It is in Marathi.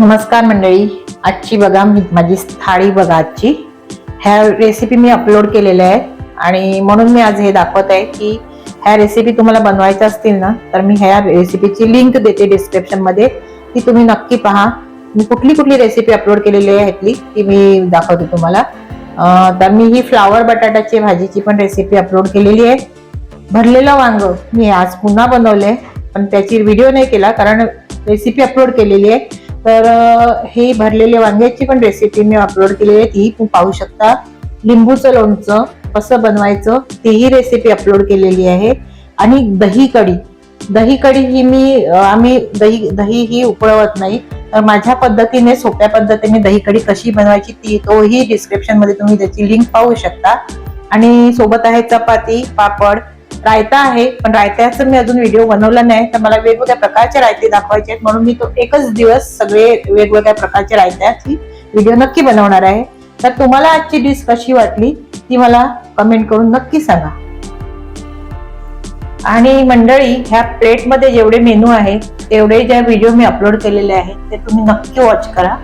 नमस्कार मंडळी. आजची बघा मी माझी थाळी बघा आजची. ह्या रेसिपी मी अपलोड केलेल्या आहेत आणि म्हणून मी आज हे दाखवत आहे की ह्या रेसिपी तुम्हाला बनवायच्या असतील ना तर मी ह्या रेसिपीची लिंक देते डिस्क्रिप्शनमध्ये ती तुम्ही नक्की पहा. मी कुठली कुठली रेसिपी अपलोड केलेली आहे ह्यातली ती मी दाखवते तुम्हाला. तर मी ही फ्लावर बटाट्याची भाजीची पण रेसिपी अपलोड केलेली आहे. भरलेलं वांग मी आज पुन्हा बनवले पण त्याची व्हिडिओ नाही केला कारण रेसिपी अपलोड केलेली आहे. तर हे ही भरलेल्या वांग्याची पण रेसिपी मी अपलोड केलेली आहे. ती तुम्ही पाहू शकता. लिंबूचं लोणचं कसं बनवायचं तीही रेसिपी अपलोड केलेली आहे. आणि दही कढी. दही कढी ही मी आम्ही दही दही ही उकळवत नाही. तर माझ्या पद्धतीने सोप्या पद्धतीने दही कढी कशी बनवायची ती तोही डिस्क्रिप्शनमध्ये तुम्ही त्याची लिंक पाहू शकता. आणि सोबत आहे चपाती पापड रायता आहे. पण रायत्याचा मी अजून व्हिडिओ बनवला नाही. तर मला वेगवेगळ्या प्रकारचे रायते दाखवायचे आहेत. म्हणून मी तो एकच दिवस सगळे वेगवेगळ्या प्रकारचे रायत्याची व्हिडिओ नक्की बनवणार आहे. तर तुम्हाला आजची डिश कशी वाटली ती मला कमेंट करून नक्की सांगा. आणि मंडळी ह्या प्लेटमध्ये जेवढे मेनू आहेत तेवढे ज्या व्हिडिओ मी अपलोड केलेले आहेत ते तुम्ही नक्की वॉच करा.